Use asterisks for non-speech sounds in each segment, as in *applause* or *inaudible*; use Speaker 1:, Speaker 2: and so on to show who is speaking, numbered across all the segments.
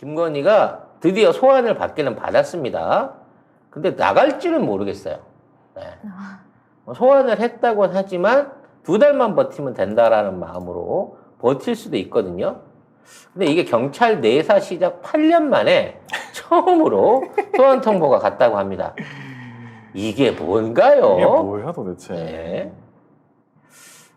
Speaker 1: 김건희가 드디어 소환을 받기는 받았습니다. 근데 나갈지는 모르겠어요. 네. 뭐 소환을 했다고는 하지만 두 달만 버티면 된다라는 마음으로 버틸 수도 있거든요. 근데 이게 경찰 내사 시작 8년 만에 *laughs* 처음으로 소환 통보가 갔다고 합니다. 이게 뭔가요?
Speaker 2: 이게 뭐야 도대체?
Speaker 1: 네.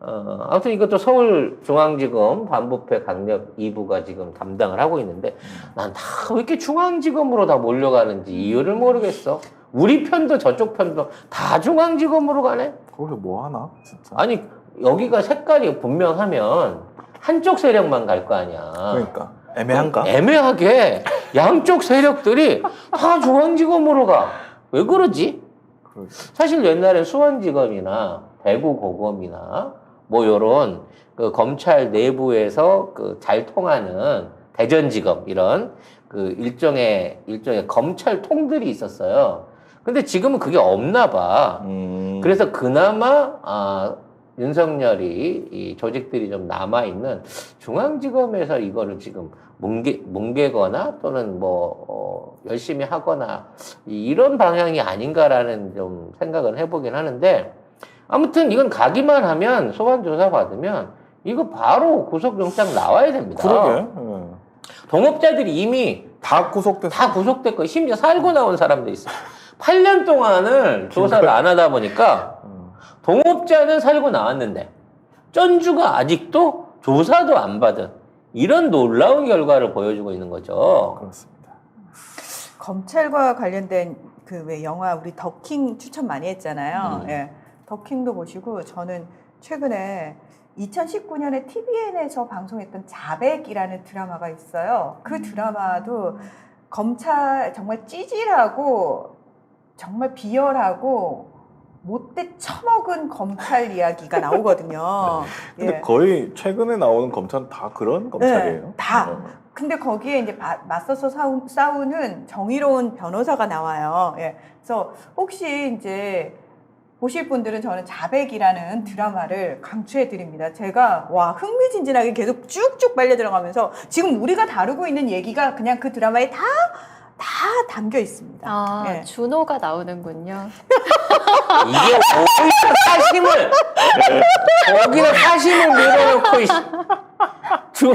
Speaker 1: 어, 아무튼 이것도 서울중앙지검 반부패 강력 2부가 지금 담당을 하고 있는데 난 다 왜 이렇게 중앙지검으로 다 몰려가는지 이유를 모르겠어. 우리 편도 저쪽 편도 다 중앙지검으로 가네?
Speaker 2: 거기서 뭐 하나 진짜?
Speaker 1: 아니 여기가 색깔이 분명하면 한쪽 세력만 갈 거 아니야.
Speaker 2: 그러니까 애매한가?
Speaker 1: 애매하게 양쪽 세력들이 다 중앙지검으로 가. 왜 그러지? 사실 옛날에 수원지검이나 대구고검이나 뭐 요런 그 검찰 내부에서 그 잘 통하는 대전지검 이런 그 일종의 일종의 검찰 통들이 있었어요. 근데 지금은 그게 없나 봐.
Speaker 2: 음.
Speaker 1: 그래서 그나마 아, 윤석열이 이 조직들이 좀 남아 있는 중앙지검에서 이거를 지금 뭉개, 뭉개거나 또는 뭐 어, 열심히 하거나 이- 이런 방향이 아닌가라는 좀 생각을 해보긴 하는데 아무튼 이건 가기만 하면 소환 조사 받으면 이거 바로 구속영장 나와야 됩니다.
Speaker 2: 그러게. 예.
Speaker 1: 동업자들이 이미
Speaker 2: 다 구속됐어.
Speaker 1: 다 구속됐고 심지어 살고 나온 사람도 있어. 8년 동안을 조사를 안 하다 보니까
Speaker 2: 음.
Speaker 1: 동업자는 살고 나왔는데 전주가 아직도 조사도 안 받은 이런 놀라운 결과를 보여주고 있는 거죠.
Speaker 2: 그렇습니다.
Speaker 3: 검찰과 관련된 그 왜 영화 우리 더킹 추천 많이 했잖아요.
Speaker 1: 음.
Speaker 3: 예. 더킹도 보시고 저는 최근에 2019년에 TVN에서 방송했던 자백이라는 드라마가 있어요. 그 드라마도 검찰 정말 찌질하고 정말 비열하고 못돼 처먹은 검찰 이야기가 나오거든요. *laughs*
Speaker 2: 근데
Speaker 3: 예.
Speaker 2: 거의 최근에 나오는 검찰은 다 그런 검찰이에요.
Speaker 3: 네, 다. 근데 거기에 이제 바- 맞서서 싸우, 싸우는 정의로운 변호사가 나와요. 예. 그래서 혹시 이제 보실 분들은 저는 자백이라는 드라마를 강추해 드립니다. 제가 와 흥미진진하게 계속 쭉쭉 빨려 들어가면서 지금 우리가 다루고 있는 얘기가 그냥 그 드라마에 다 다 담겨 있습니다.
Speaker 4: 아,
Speaker 3: 예.
Speaker 4: 준호가 나오는군요.
Speaker 1: 이게 어디서 사심을 거기다 사심을 밀어놓고 이씨. 주,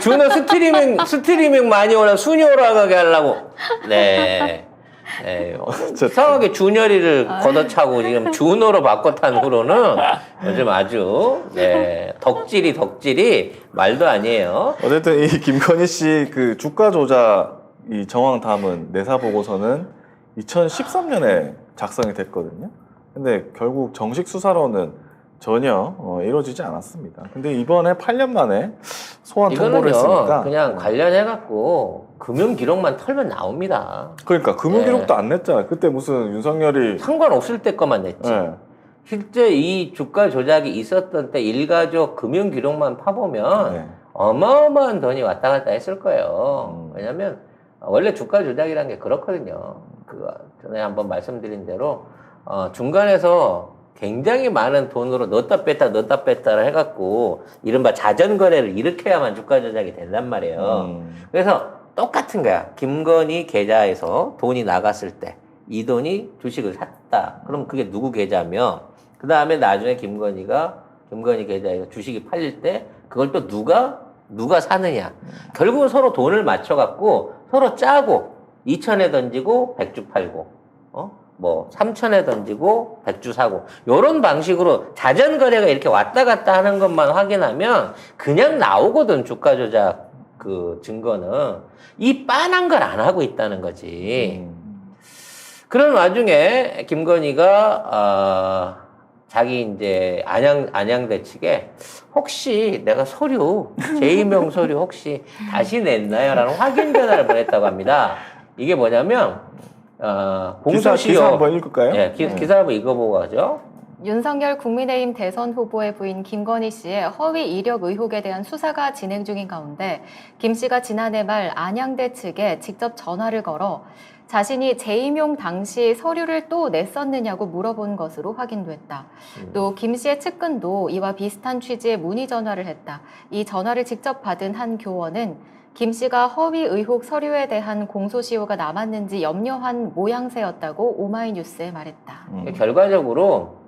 Speaker 1: 준호 스트리밍 스트리밍 많이 오라 수녀라가게 하려고 네. *laughs* 네.
Speaker 2: 어쨌든.
Speaker 1: 이상하게 준열이를 걷어차고 지금 준호로 탄 후로는 요즘 아주 네, 덕질이 덕질이 말도 아니에요.
Speaker 2: 어쨌든 이 김건희 씨 그 주가 조작 이 정황 담은 내사 보고서는 2013년에 작성이 됐거든요. 근데 결국 정식 수사로는 전혀 어, 이루어지지 않았습니다. 근데 이번에 8년 만에 소환 통보를
Speaker 1: 이거는요
Speaker 2: 했으니까
Speaker 1: 그냥 관련해 갖고 금융 기록만 털면 나옵니다.
Speaker 2: 그러니까 금융
Speaker 1: 네.
Speaker 2: 기록도 안 냈잖아요. 그때 무슨 윤석열이
Speaker 1: 상관없을 때 것만 냈지.
Speaker 2: 예.
Speaker 1: 실제 이 주가 조작이 있었던 때 일가족 금융 기록만 파보면
Speaker 2: 네.
Speaker 1: 어마어마한 돈이 왔다 갔다 했을 거예요.
Speaker 2: 음.
Speaker 1: 왜냐면 원래 주가 조작이라는 게 그렇거든요. 그 전에 한번 말씀드린 대로 어, 중간에서 굉장히 많은 돈으로 넣었다 뺐다 넣었다 뺐다를 해갖고 이른바 자전 거래를 일으켜야만 주가 조작이 된단 말이에요.
Speaker 2: 음.
Speaker 1: 그래서 똑같은 거야. 김건희 계좌에서 돈이 나갔을 때 이 돈이 주식을 샀다. 그럼 그게 누구 계좌며 그 다음에 나중에 김건희가 김건희 계좌에서 주식이 팔릴 때 그걸 또 누가 누가 사느냐. 결국은 서로 돈을 맞춰갖고 서로 짜고 2천에 던지고 100주 팔고 어? 뭐 3천에 던지고 100주 사고 요런 방식으로 자전 거래가 이렇게 왔다 갔다 하는 것만 확인하면 그냥 나오거든 주가 조작 그 증거는 이 빤한 걸 안 하고 있다는 거지.
Speaker 2: 음.
Speaker 1: 그런 와중에 김건희가 어, 자기 이제 안양 안양대 측에 혹시 내가 서류 제2명 서류 혹시 다시 냈나요라는 확인 전화를 보냈다고 합니다. 이게 뭐냐면 어,
Speaker 2: 기사,
Speaker 1: 공소시효
Speaker 2: 기사 한번 읽을까요?
Speaker 1: 예, 기,
Speaker 2: 네.
Speaker 1: 기사 한번 읽어보고 가죠.
Speaker 4: 윤석열 국민의힘 대선 후보의 부인 김건희 씨의 허위 이력 의혹에 대한 수사가 진행 중인 가운데 김 씨가 지난해 말 안양대 측에 직접 전화를 걸어 자신이 재임용 당시 서류를 또 냈었느냐고 물어본 것으로 확인됐다.
Speaker 1: 음.
Speaker 4: 또김 씨의 측근도 이와 비슷한 취지의 문의 전화를 했다. 이 전화를 직접 받은 한 교원은 김 씨가 허위 의혹 서류에 대한 공소시효가 남았는지 염려한 모양새였다고 오마이뉴스에 말했다.
Speaker 2: 음.
Speaker 1: 결과적으로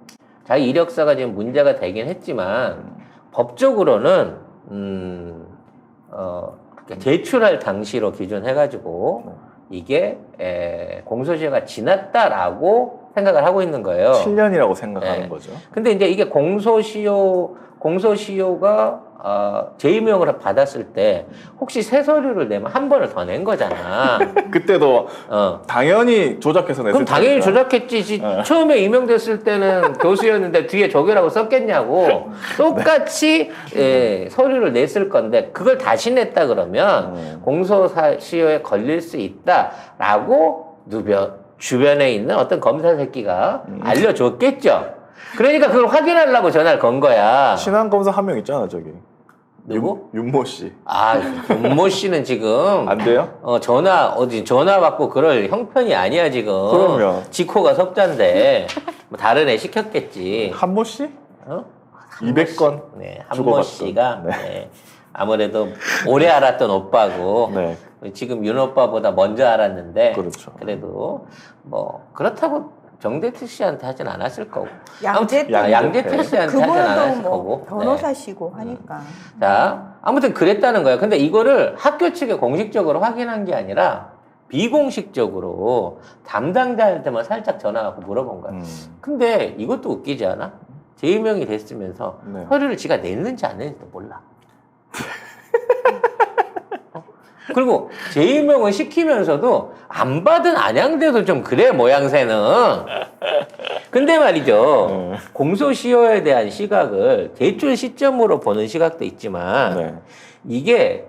Speaker 1: 자기 이력서가 지금 문제가 되긴 했지만 법적으로는 음, 어, 제출할 당시로 기준해가지고
Speaker 2: 네.
Speaker 1: 이게 에, 공소시효가 지났다라고 생각을 하고 있는 거예요.
Speaker 2: 7년이라고 생각하는
Speaker 1: 네.
Speaker 2: 거죠.
Speaker 1: 근데 이제 이게 공소시효 공소시효가 어, 재임용을 받았을 때 혹시 새 서류를 내면 한 번을 더 낸 거잖아. *laughs*
Speaker 2: 그때도
Speaker 1: 어.
Speaker 2: 당연히 조작해서 냈을
Speaker 1: 그럼 당연히
Speaker 2: 테니까.
Speaker 1: 조작했지. 지-
Speaker 2: 네.
Speaker 1: 처음에 임명됐을 때는 *laughs* 교수였는데 뒤에 저게라고 썼겠냐고. *laughs* 똑같이 예, 서류를 냈을 건데 그걸 다시 냈다 그러면
Speaker 2: 음.
Speaker 1: 공소시효에 걸릴 수 있다라고 누벼 주변에 있는 어떤 검사 새끼가
Speaker 2: 음.
Speaker 1: 알려줬겠죠. 그러니까 그걸 확인하려고 전화를 건 거야.
Speaker 2: 신한 검사 한 명 있잖아 저기.
Speaker 1: 누구?
Speaker 2: 윤, 윤모 씨.
Speaker 1: 아, 윤모 씨는 지금
Speaker 2: 안 돼요?
Speaker 1: 어 전화 어디 전화 받고 그럴 형편이 아니야 지금.
Speaker 2: 그럼요.
Speaker 1: 지코가 석자인데 뭐 다른 애 시켰겠지.
Speaker 2: 한모 씨?
Speaker 1: 어?
Speaker 2: 200건
Speaker 1: 네, 한모. 씨가
Speaker 2: 네.
Speaker 1: 네. 아무래도 오래 알았던 오빠고
Speaker 2: 네.
Speaker 1: 지금 윤 오빠보다 먼저 알았는데
Speaker 2: 그렇죠.
Speaker 1: 그래도 뭐 그렇다고 정대태 씨한테 하진 않았을 거고.
Speaker 3: 양재
Speaker 1: 아무튼.
Speaker 2: 양재태
Speaker 1: 씨한테 하진 않았을
Speaker 3: 뭐
Speaker 1: 거고. 네.
Speaker 3: 변호사시고 하니까.
Speaker 1: 자, 아무튼 그랬다는 거예요. 근데 이거를 학교 측에 공식적으로 확인한 게 아니라 비공식적으로 담당자한테만 살짝 전화하고 물어본 거야.
Speaker 2: 음.
Speaker 1: 근데 이것도 웃기지 않아? 재임명이 됐으면서
Speaker 2: 네.
Speaker 1: 서류를 지가 냈는지 안 냈는지도 몰라. 어? 그리고 재임명을 시키면서도 안 받은 안양대도 좀 그래 모양새는. 근데 말이죠.
Speaker 2: 네.
Speaker 1: 공소시효에 대한 시각을 제출 시점으로 보는 시각도 있지만
Speaker 2: 네.
Speaker 1: 이게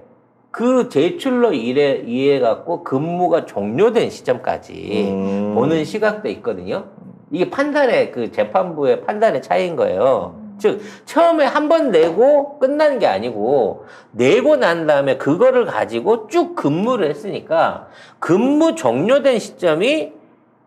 Speaker 1: 그 제출로 일해 이해 갖고 근무가 종료된 시점까지
Speaker 2: 음.
Speaker 1: 보는 시각도 있거든요. 이게 판단의 그 재판부의 판단의 차이인 거예요. 즉 처음에 한 번 내고 끝난 게 아니고 내고 난 다음에 그거를 가지고 쭉 근무를 했으니까 근무 종료된 시점이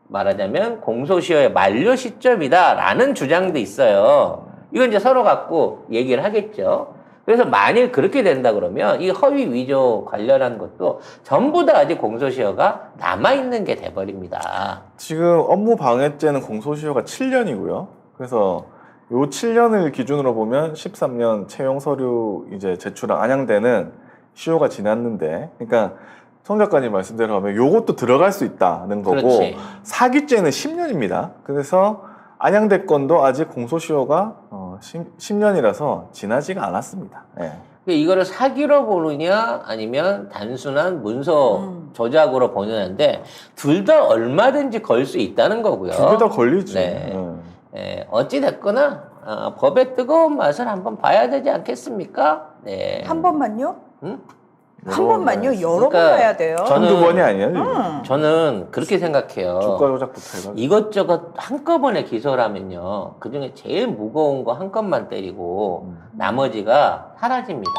Speaker 1: 말하자면 공소시효의 만료 시점이다라는 주장도 있어요. 이건 이제 서로 갖고 얘기를 하겠죠. 그래서 만일 그렇게 된다 그러면 이 허위 위조 관련한 것도 전부 다 아직 공소시효가 남아 있는 게 돼버립니다.
Speaker 2: 지금 업무 방해죄는 공소시효가 7년이고요. 그래서 요 7년을 기준으로 보면 13년 채용 서류 이제 제출한 안양대는 시효가 지났는데, 그러니까 송 작가님 말씀대로 하면 요것도 들어갈 수 있다는 거고
Speaker 1: 그렇지.
Speaker 2: 사기죄는 10년입니다. 그래서 안양대 건도 아직 공소시효가 어, 10, 년이라서 지나지가 않았습니다. 예.
Speaker 1: 근데 이거를 사기로 보느냐 아니면 단순한 문서
Speaker 3: 음.
Speaker 1: 조작으로 보느냐인데 둘 다 얼마든지 걸 수 있다는 거고요.
Speaker 2: 두개다 걸리지.
Speaker 1: 네.
Speaker 2: 예.
Speaker 1: 예, 어찌 됐거나 어, 법의 뜨거운 맛을 한번 봐야 되지 않겠습니까? 네.
Speaker 3: 한 번만요?
Speaker 1: 응?
Speaker 3: 한 번만요? 여러 번
Speaker 1: 그러니까
Speaker 3: 봐야 돼요.
Speaker 1: 저는-
Speaker 2: 한두 번이 아니에요. 지금.
Speaker 3: 음.
Speaker 1: 저는 그렇게 생각해요.
Speaker 2: 주가 조작부터 해가지고.
Speaker 1: 이것저것 한꺼번에 기소를 하면요. 그 중에 제일 무거운 거 한 건만 때리고
Speaker 2: 음.
Speaker 1: 나머지가 사라집니다.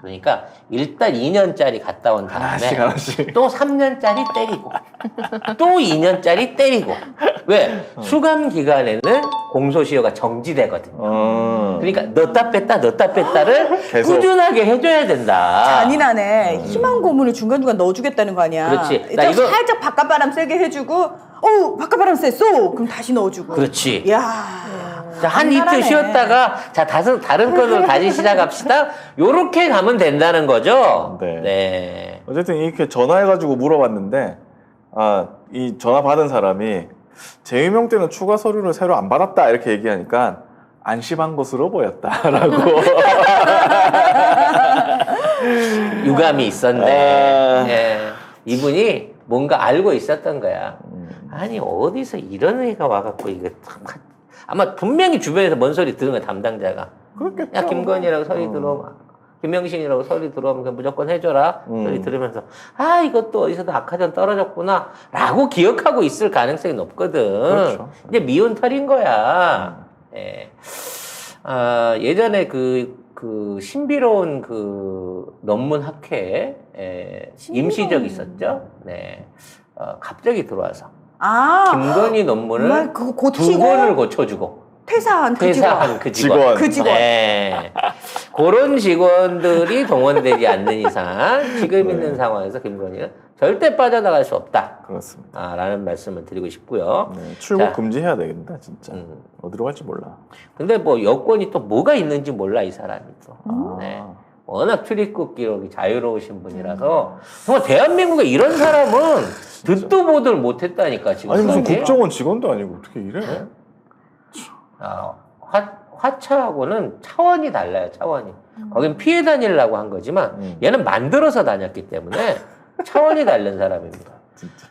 Speaker 1: 그러니까 일단 2년짜리 갔다 온
Speaker 2: 하나씩
Speaker 1: 다음에
Speaker 2: 하나씩.
Speaker 1: 또 3년짜리 때리고 또 2년짜리 때리고 왜 수감 기간에는 공소시효가 정지되거든. 요
Speaker 2: 어.
Speaker 1: 그러니까 넣었다 뺐다 넣었다 뺐다를 *laughs*
Speaker 2: 계속.
Speaker 1: 꾸준하게 해줘야 된다.
Speaker 3: 잔인하네. 희망 고문을 중간중간 넣어주겠다는 거 아니야.
Speaker 1: 그렇지. 나 이거-
Speaker 3: 살짝 바깥바람 세게 해주고, 어우, 바깥바람 셌어! 그럼 다시 넣어주고.
Speaker 1: 그렇지.
Speaker 3: 이야.
Speaker 1: 자, 한 이틀
Speaker 3: 간단하네.
Speaker 1: 쉬었다가 자 다른 다른 건으로 다시 시작합시다. 요렇게 가면 된다는 거죠.
Speaker 2: 네.
Speaker 1: 네.
Speaker 2: 어쨌든 이렇게 전화해가지고 물어봤는데 아 이 전화 받은 사람이 재임용 때는 추가 서류를 새로 안 받았다 이렇게 얘기하니까 안심한 것으로 보였다라고 *laughs*
Speaker 1: 유감이 있었네.
Speaker 2: 아.
Speaker 1: 예. 이분이 뭔가 알고 있었던 거야.
Speaker 2: 음,
Speaker 1: 아니 어디서 이런 애가 와갖고 이거 참 하- 아마 분명히 주변에서 뭔 소리 들은 거야 담당자가.
Speaker 2: 그렇겠죠.
Speaker 1: 야 김건희라고 소리
Speaker 2: 어.
Speaker 1: 들어오면 김명신이라고 소리 들어오면 무조건 해줘라
Speaker 2: 음.
Speaker 1: 소리 들으면서 아 이것도 어디서도 악화전 떨어졌구나 라고 기억하고 있을 가능성이 높거든
Speaker 2: 그렇죠.
Speaker 1: 이제 미운 털인 거야 예. 아, 예전에 그, 그 신비로운 그 논문 학회 에,
Speaker 3: 신비로운.
Speaker 1: 임시적 있었죠 네 어, 갑자기 들어와서
Speaker 3: 아.
Speaker 1: 김건희 논문을
Speaker 3: 그거
Speaker 1: 두
Speaker 3: 고치고
Speaker 1: 권을 고쳐주고
Speaker 3: 퇴사한 그 직원.
Speaker 1: 퇴사한 그 직원.
Speaker 2: 직원.
Speaker 3: 그 직원.
Speaker 1: 네. 그런 직원들이 동원되지 않는 이상 지금
Speaker 2: 네.
Speaker 1: 있는 상황에서 김건희는 절대 빠져나갈 수 없다.
Speaker 2: 그렇습니다.
Speaker 1: 아, 라는 말씀을 드리고 싶고요.
Speaker 2: 네, 출국
Speaker 1: 자.
Speaker 2: 금지해야 되겠다 진짜.
Speaker 1: 음.
Speaker 2: 어디로 갈지 몰라.
Speaker 1: 근데 뭐 여권이 또 뭐가 있는지 몰라 이 사람이 또.
Speaker 2: 아.
Speaker 1: 네. 워낙 출입국 기록이 자유로우신 분이라서 정말 대한민국에 이런 사람은 듣도 보들 못했다니까 지금.
Speaker 2: 아니 무슨. 국정원 직원도 아니고 어떻게 이래?
Speaker 1: 네. 아, 화, 화차하고는 차원이 달라요 차원이. 거긴 피해 다니려고 한 거지만
Speaker 2: 음,
Speaker 1: 얘는 만들어서 다녔기 때문에 차원이 *laughs* 다른 사람입니다.
Speaker 2: 진짜.